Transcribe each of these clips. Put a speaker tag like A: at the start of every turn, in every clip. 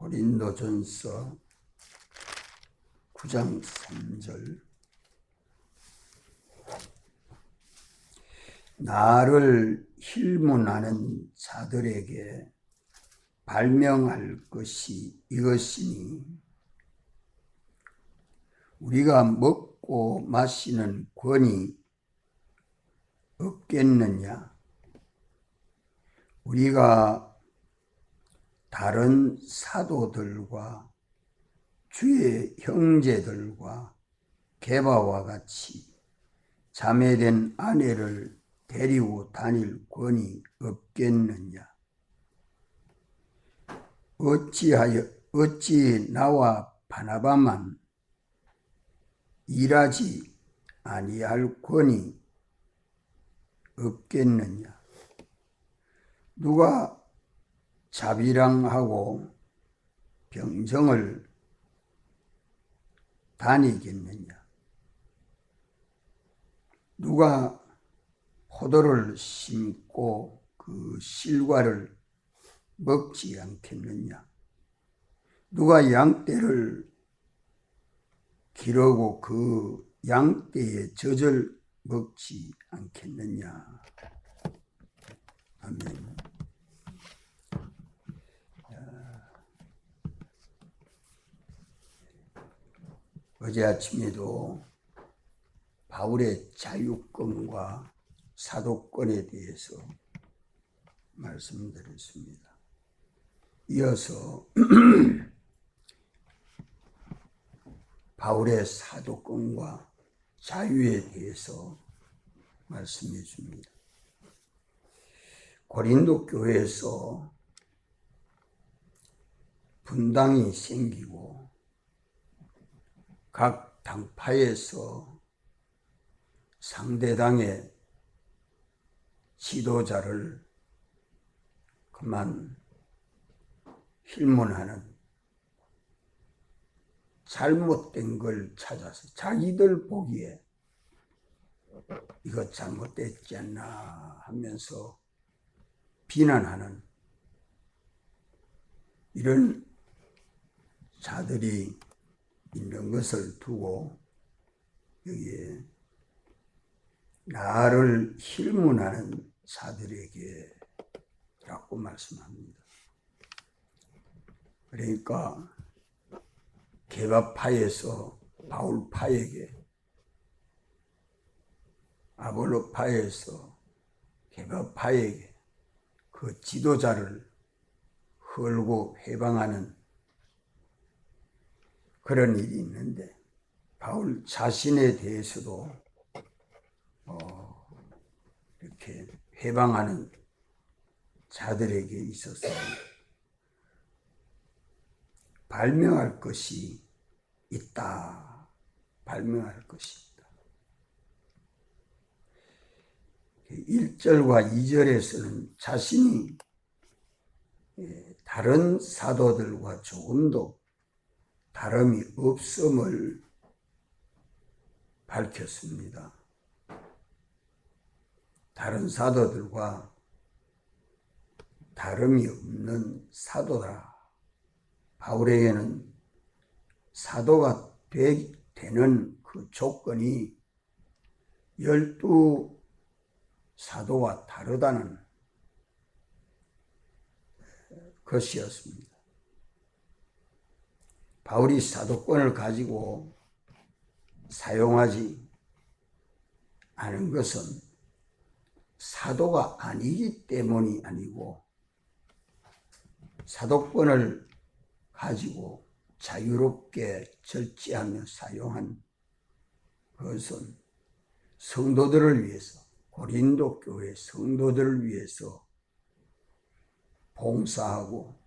A: 고린도전서 9장 3절 나를 힐문하는 자들에게 발명할 것이 이것이니 우리가 먹고 마시는 권이 없겠느냐? 우리가 다른 사도들과 주의 형제들과 개바와 같이 자매된 아내를 데리고 다닐 권이 없겠느냐? 어찌하여 어찌 나와 바나바만 일하지 아니할 권이 없겠느냐? 누가 자비랑하고 병정을 다니겠느냐? 누가 포도를 심고 그 실과를 먹지 않겠느냐? 누가 양떼를 기르고 그 양떼의 젖을 먹지 않겠느냐? 아멘. 어제 아침에도 바울의 자유권과 사도권에 대해서 말씀드렸습니다. 이어서 바울의 사도권과 자유에 대해서 말씀해 줍니다. 고린도 교회에서 분당이 생기고 각 당파에서 상대당의 지도자를 그만 힐문하는 잘못된 걸 찾아서 자기들 보기에 이거 잘못됐지 않나 하면서 비난하는 이런 자들이 있는 것을 두고 여기에 나를 힐문하는 자들에게 라고 말씀합니다. 그러니까 개바파에서 바울파에게 아볼로파에서 개바파에게 그 지도자를 헐고 해방하는 그런 일이 있는데 바울 자신에 대해서도 어, 이렇게 해방하는 자들에게 있어서 발명할 것이 있다. 발명할 것이 있다. 1절과 2절에서는 자신이 예, 다른 사도들과 조금도 다름이 없음을 밝혔습니다. 다른 사도들과 다름이 없는 사도다. 바울에게는 사도가 되, 되는 그 조건이 열두 사도와 다르다는 것이었습니다. 바울이 사도권을 가지고 사용하지 않은 것은 사도가 아니기 때문이 아니고 사도권을 가지고 자유롭게 절제하며 사용한 것은 성도들을 위해서 고린도 교회 성도들을 위해서 봉사하고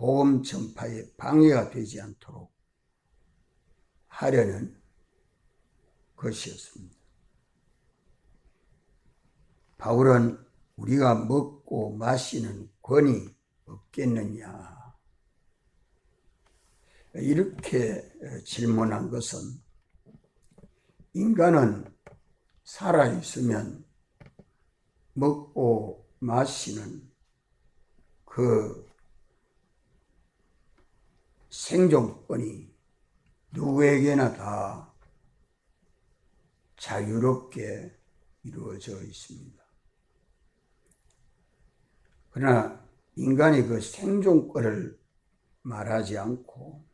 A: 복음 전파에 방해가 되지 않도록 하려는 것이었습니다. 바울은 우리가 먹고 마시는 권이 없겠느냐. 이렇게 질문한 것은 인간은 살아있으면 먹고 마시는 그 생존권이 누구에게나 다 자유롭게 이루어져 있습니다. 그러나 인간이 그 생존권을 말하지 않고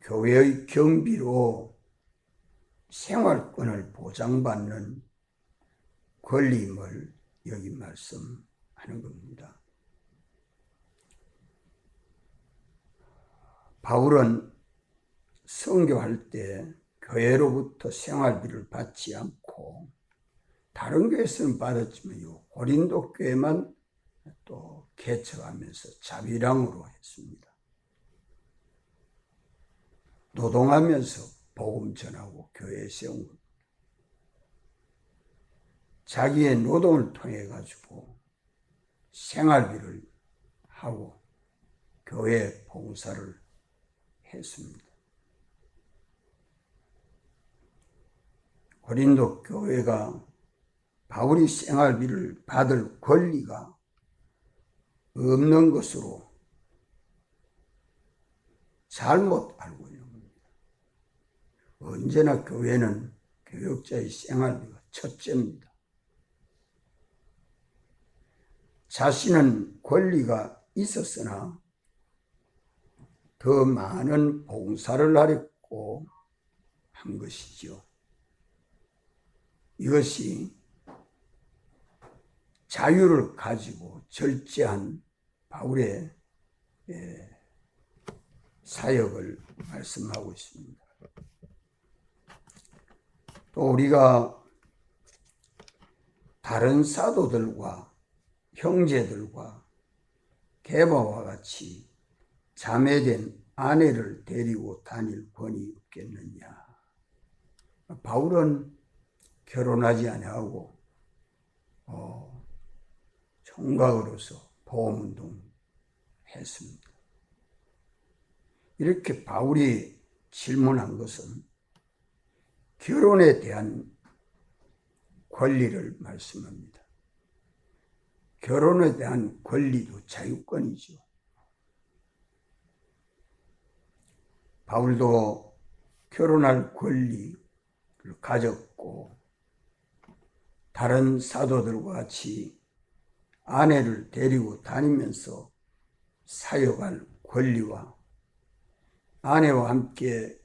A: 교회의 경비로 생활권을 보장받는 권리임을 여기 말씀하는 겁니다. 바울은 선교할 때 교회로부터 생활비를 받지 않고 다른 교회에서는 받았지만 요 고린도 교회만 또 개척하면서 자비랑으로 했습니다. 노동하면서 복음 전하고 교회 세운. 자기의 노동을 통해 가지고 생활비를 하고 교회 봉사를 했습니다. 고린도 교회가 바울이 생활비를 받을 권리가 없는 것으로 잘못 알고 있는 겁니다. 언제나 교회는 교역자의 생활비가 첫째입니다. 자신은 권리가 있었으나 더 많은 봉사를 하려고 한 것이죠. 이것이 자유를 가지고 절제한 바울의 예, 사역을 말씀하고 있습니다. 또 우리가 다른 사도들과 형제들과 개바와 같이 자매된 아내를 데리고 다닐 권이 없겠느냐. 바울은 결혼하지 아니하고 어, 총각으로서 보험운동 했습니다. 이렇게 바울이 질문한 것은 결혼에 대한 권리를 말씀합니다. 결혼에 대한 권리도 자유권이죠. 바울도 결혼할 권리를 가졌고 다른 사도들과 같이 아내를 데리고 다니면서 사역할 권리와 아내와 함께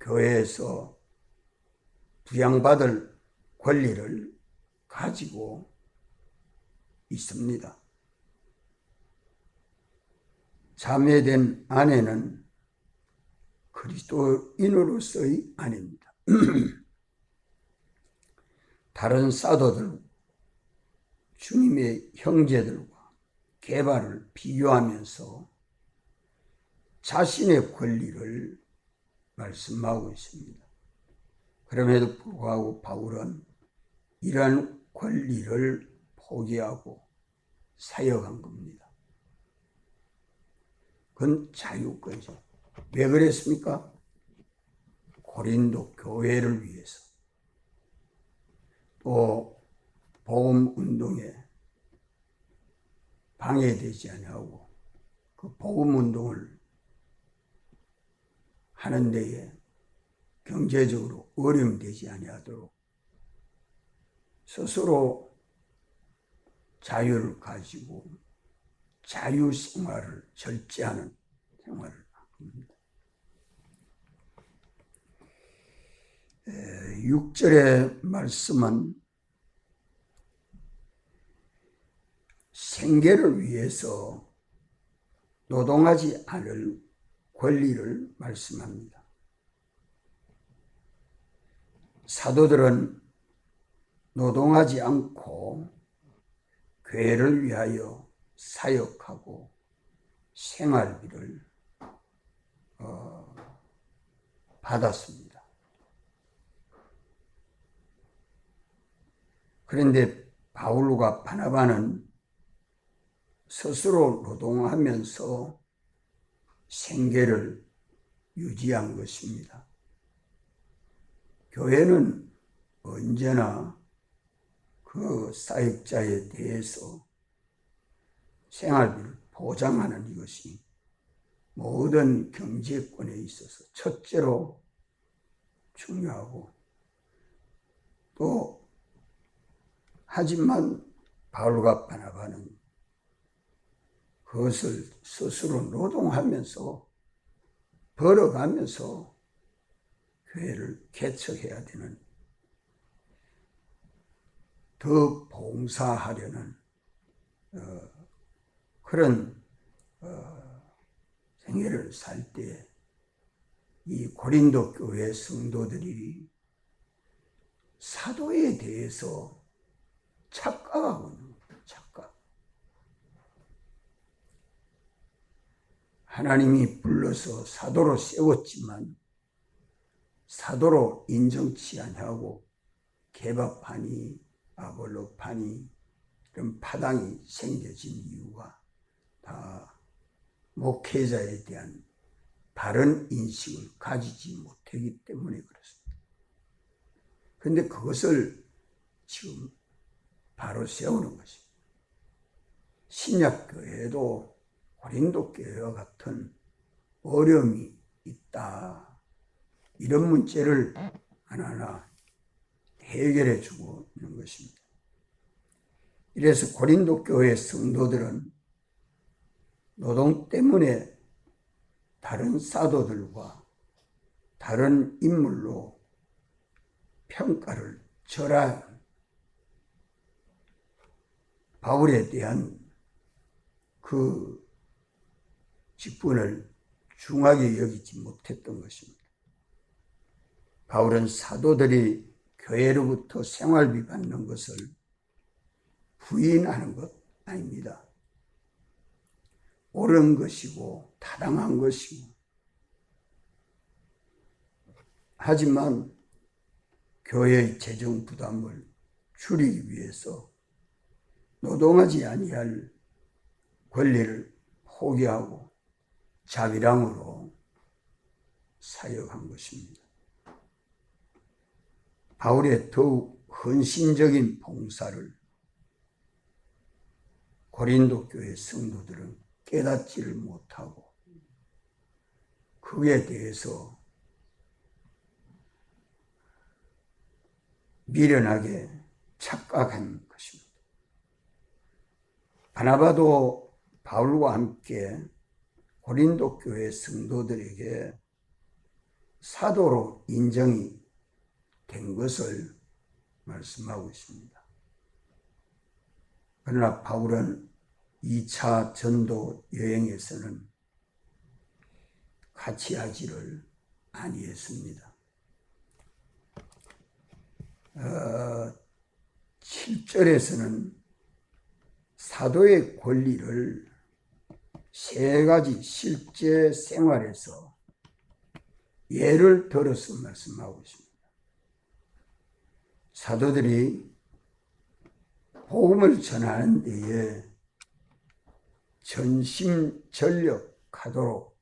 A: 교회에서 부양받을 권리를 가지고 있습니다. 자매된 아내는 그리스도인으로서의 아닙니다. 다른 사도들, 주님의 형제들과 개발을 비교하면서 자신의 권리를 말씀하고 있습니다. 그럼에도 불구하고 바울은 이러한 권리를 포기하고 사역한 겁니다. 그건 자유권이죠. 왜 그랬습니까? 고린도 교회를 위해서 또 복음 운동에 방해되지 아니하고 그 복음 운동을 하는 데에 경제적으로 어려움이 되지 아니하도록 스스로 자유를 가지고 자유 생활을 절제하는 생활을. 6절의 말씀은 생계를 위해서 노동하지 않을 권리를 말씀합니다. 사도들은 노동하지 않고 교회를 위하여 사역하고 생활비를 어, 받았습니다. 그런데 바울과 바나바는 스스로 노동하면서 생계를 유지한 것입니다. 교회는 언제나 그 사역자에 대해서 생활비를 보장하는 이것이 모든 경제권에 있어서 첫째로 중요하고 또 하지만 바울과 바나바는 그것을 스스로 노동하면서 벌어가면서 교회를 개척해야 되는 더 봉사하려는 어, 그런 어, 생애를 살 때 이 고린도 교회 성도들이 사도에 대해서 착각하고 있는 거예요. 착각. 하나님이 불러서 사도로 세웠지만 사도로 인정치 아니하고 개밥하니 아볼로파니 이런 파당이 생겨진 이유가 다 목회자에 대한 바른 인식을 가지지 못하기 때문에 그렇습니다. 근데 그것을 지금 바로 세우는 것입니다. 신약 교회도 고린도 교회와 같은 어려움이 있다. 이런 문제를 하나하나 해결해 주고 있는 것입니다. 이래서 고린도 교회 성도들은 노동 때문에 다른 사도들과 다른 인물로 평가를 절한 바울에 대한 그 직분을 중하게 여기지 못했던 것입니다. 바울은 사도들이 교회로부터 생활비 받는 것을 부인하는 것 아닙니다. 옳은 것이고 타당한 것이고 하지만 교회의 재정 부담을 줄이기 위해서 노동하지 아니할 권리를 포기하고 자비랑으로 사역한 것입니다. 바울의 더욱 헌신적인 봉사를 고린도 교회 성도들은 깨닫지를 못하고 그에 대해서 미련하게 착각한 것입니다. 바나바도 바울과 함께 고린도 교회 성도들에게 사도로 인정이 된 것을 말씀하고 있습니다. 그러나 바울은 2차 전도 여행에서는 같이 하지를 아니했습니다. 어, 7절에서는 사도의 권리를 세 가지 실제 생활에서 예를 들어서 말씀하고 있습니다. 사도들이 복음을 전하는 데에 전심전력하도록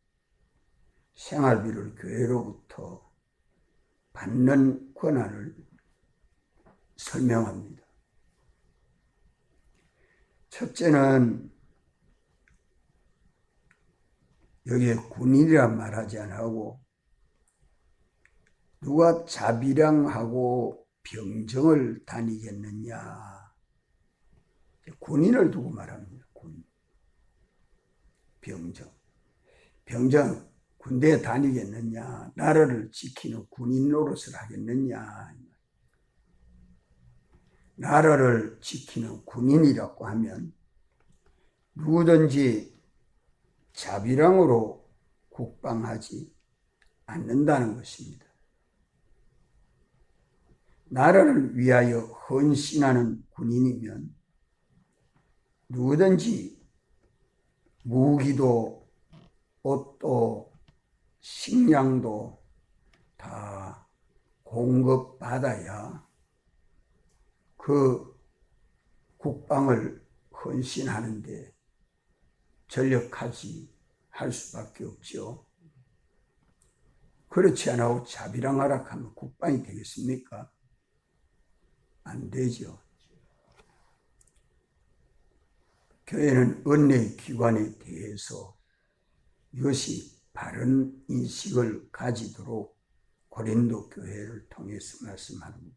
A: 생활비를 교회로부터 받는 권한을 설명합니다. 첫째는 여기에 군인이란 말하지 않고 누가 자비랑하고 병정을 다니겠느냐 군인을 두고 말합니다. 군 병정. 병정 군대에 다니겠느냐? 나라를 지키는 군인 노릇을 하겠느냐? 나라를 지키는 군인이라고 하면 누구든지 자비랑으로 국방하지 않는다는 것입니다. 나라를 위하여 헌신하는 군인이면 누구든지 무기도 옷도 식량도 다 공급받아야 그 국방을 헌신하는데 전력하지 할 수밖에 없죠. 그렇지 않고 자비랑 하락하면 국방이 되겠습니까? 안 되죠. 교회는 은혜의 기관에 대해서 이것이 바른 인식을 가지도록 고린도 교회를 통해서 말씀합니다.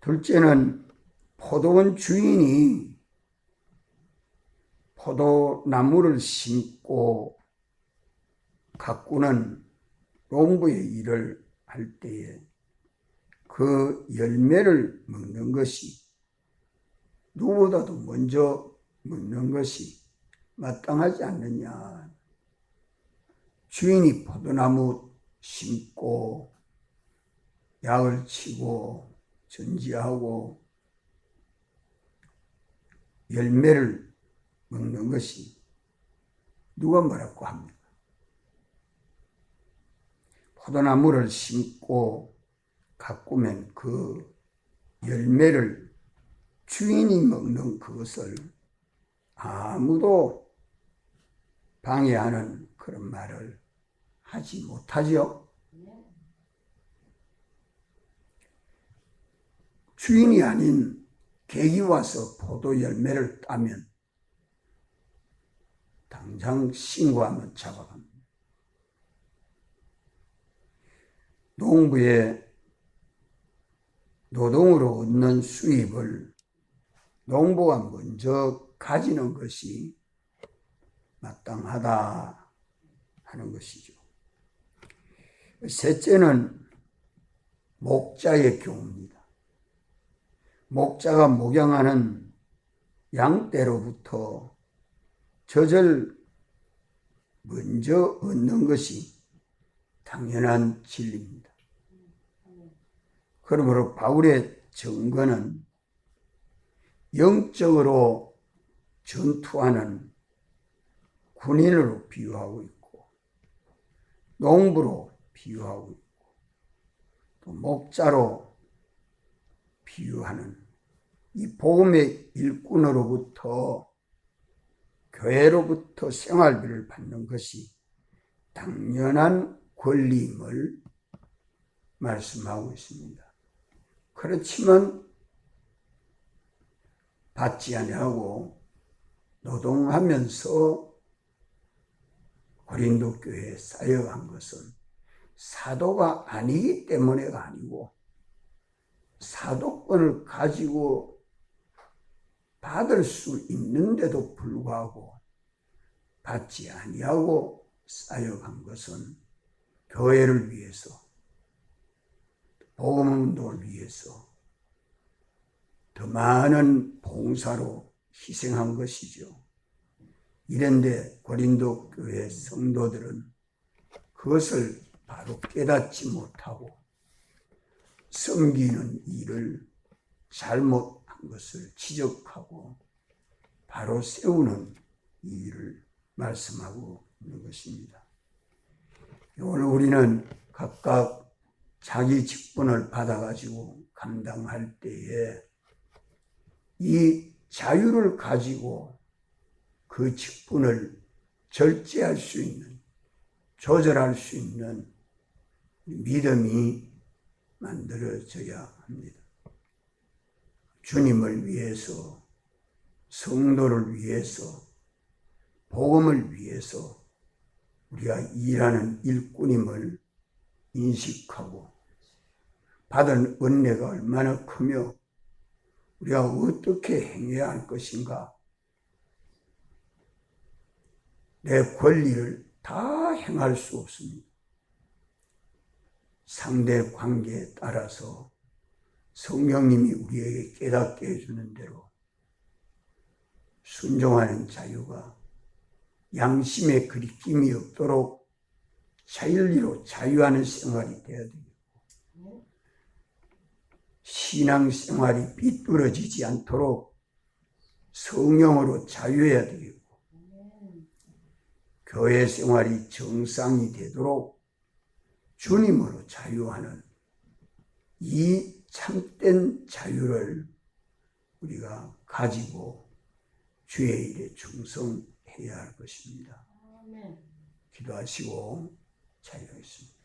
A: 둘째는 포도원 주인이 포도나무를 심고 가꾸는 농부의 일을 할 때에 그 열매를 먹는 것이 누구보다도 먼저 먹는 것이 마땅하지 않느냐. 주인이 포도나무 심고 약을 치고 전지하고 열매를 먹는 것이 누가 뭐라고 합니까? 포도나무를 심고 가꾸면 그 열매를 주인이 먹는 그것을 아무도 방해하는 그런 말을 하지 못하지요. 주인이 아닌 객이 와서 포도 열매를 따면 당장 신고하면 잡아갑니다. 농부의 노동으로 얻는 수입을 농부가 먼저 가지는 것이 마땅하다 하는 것이죠. 셋째는 목자의 경우입니다. 목자가 목양하는 양떼로부터 젖을 먼저 얻는 것이 당연한 진리입니다. 그러므로 바울의 증거는 영적으로 전투하는 군인으로 비유하고 있고 농부로 비유하고 있고 또 목자로 비유하는 이 복음의 일꾼으로부터 교회로부터 생활비를 받는 것이 당연한 권리임을 말씀하고 있습니다. 그렇지만 받지 아니하고 노동하면서 고린도 교회에 쌓여간 것은 사도가 아니기 때문에가 아니고 사도권을 가지고 받을 수 있는데도 불구하고 받지 아니하고 쌓여간 것은 교회를 위해서 복음 운동을 위해서 더 많은 봉사로 희생한 것이죠. 이런데 고린도 교회 성도들은 그것을 바로 깨닫지 못하고 섬기는 일을 잘못한 것을 지적하고 바로 세우는 이 일을 말씀하고 있는 것입니다. 오늘 우리는 각각 자기 직분을 받아가지고 감당할 때에 이 자유를 가지고 그 직분을 절제할 수 있는, 조절할 수 있는 믿음이 만들어져야 합니다. 주님을 위해서, 성도를 위해서, 복음을 위해서 우리가 일하는 일꾼임을 인식하고 받은 은혜가 얼마나 크며 우리가 어떻게 행해야 할 것인가 내 권리를 다 행할 수 없습니다. 상대 관계에 따라서 성령님이 우리에게 깨닫게 해주는 대로 순종하는 자유가 양심의 그리낌이 없도록 자율리로 자유하는 생활이 되어야 되겠고 신앙 생활이 비뚤어지지 않도록 성령으로 자유해야 되겠고 교회 생활이 정상이 되도록 주님으로 자유하는 이 참된 자유를 우리가 가지고 주의 일에 충성해야 할 것입니다. 기도하시고 자유하겠습니다.